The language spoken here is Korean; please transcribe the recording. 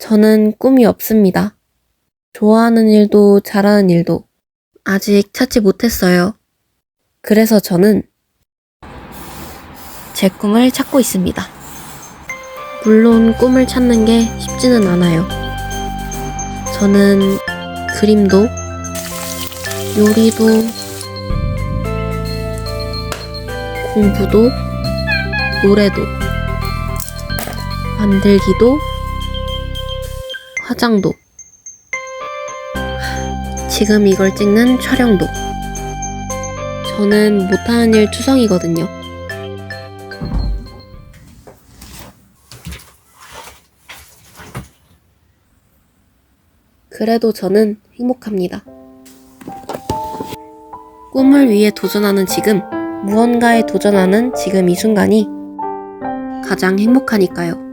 저는 꿈이 없습니다. 좋아하는 일도 잘하는 일도 아직 찾지 못했어요. 그래서 저는 제 꿈을 찾고 있습니다. 물론 꿈을 찾는 게 쉽지는 않아요. 저는 그림도, 요리도, 공부도, 노래도, 만들기도, 화장도, 지금 이걸 찍는 촬영도. 저는 못하는 일 투성이거든요. 그래도 저는 행복합니다. 꿈을 위해 도전하는 지금, 무언가에 도전하는 지금 이 순간이 가장 행복하니까요.